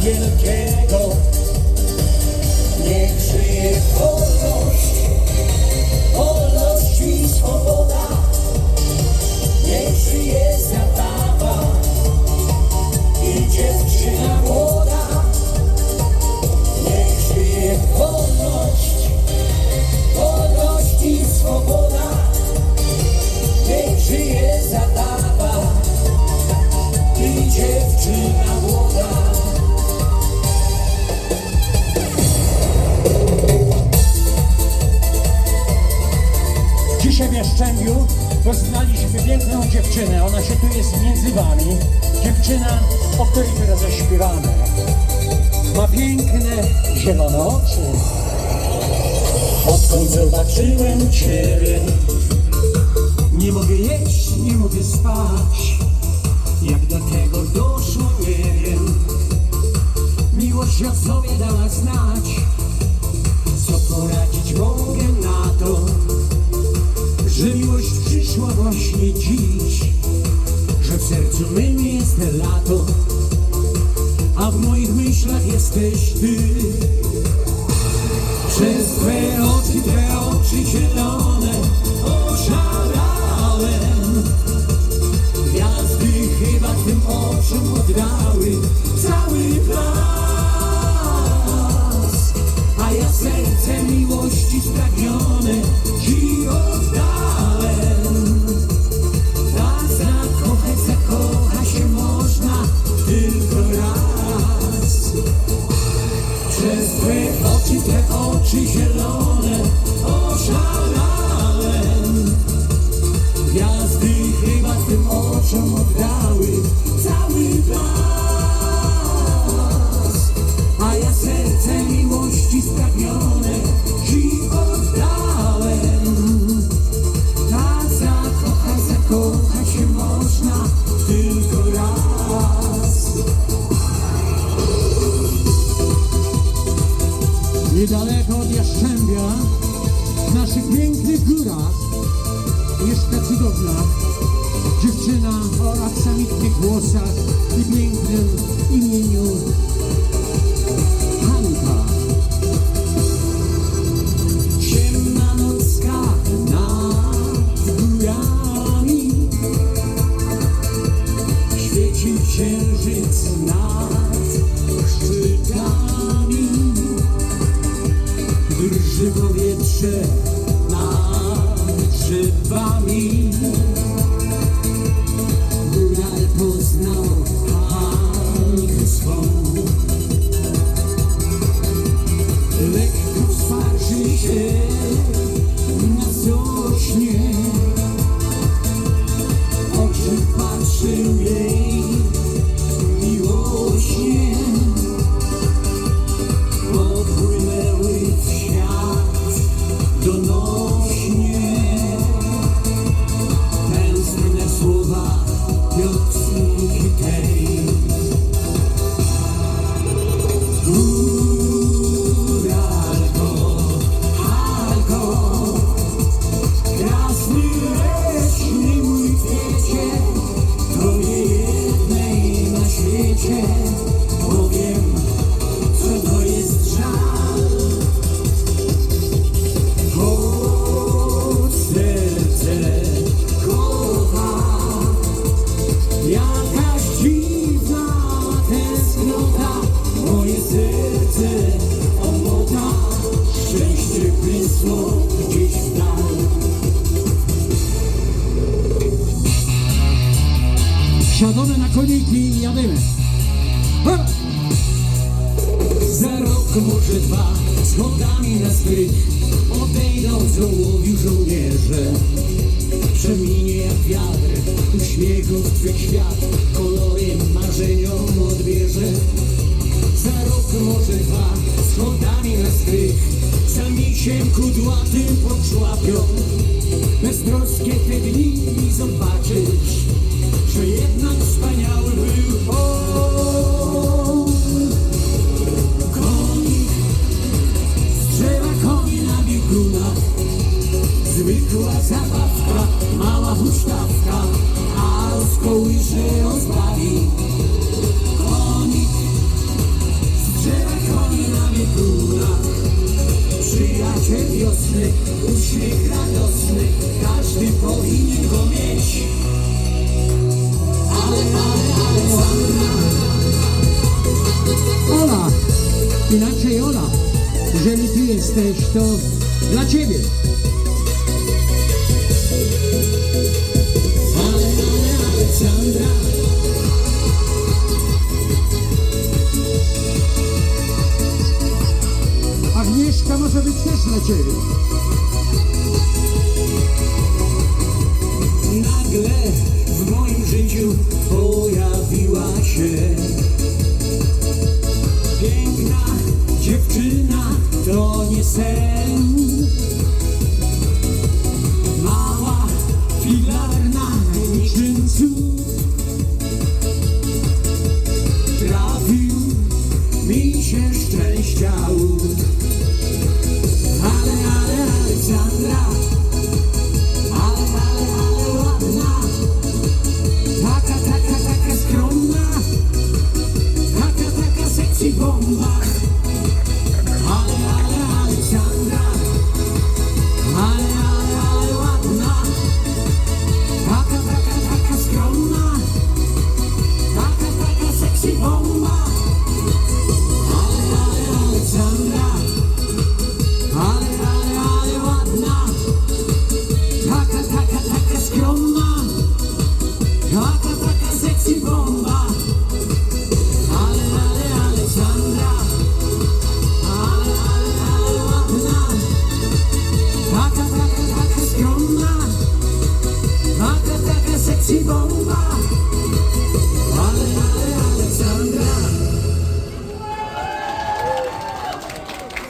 wielkiego. Niech żyje wolność, wolność i swoboda. Niech żyje zabawa poznaliśmy piękną dziewczynę. Ona się tu jest między wami. Dziewczyna, o której teraz zaśpiewamy. Ma piękne, zielone oczy. Odkąd zobaczyłem Ciebie, Nie mogę jeść, nie mogę spać. Jak do tego doszło, nie wiem. Miłość o sobie dała znać. Co poradzić mogę właśnie dziś. Że w sercu mym jest lato, a w moich myślach jesteś ty. Przez twe oczy, twe oczy zielone oszalałem te oczy zielone oszalałem włosach i pięknym imieniu Hanka. Ciemna nocka nad górami, świeci księżyc nad to Siadamy na koniki i jadymy. Ha! Za rok, może dwa, schodami na strych. Odejdą z ołowiu żołnierze. Przeminie jak wiatr, uśmiechów Twych świat. Kolorem marzeniom odbierze. Za rok, może dwa, schodami na strych. Za misiem kudłatym poczłapią Beztroskie te dni i zobaczysz Że jednak wspaniały był on. Konik z drzewa konie na biegunach Zwykła zabawka, mała huśtawka A z kołysze ozbawi przyjaciel wiosny, uśmiech radosny, każdy powinien go mieć. Ale, ale, ale, Sandra. Ola, inaczej Ola, jeżeli ty jesteś, to dla ciebie. może też ciebie. Nagle w moim życiu pojawiła się piękna dziewczyna, to nie sen.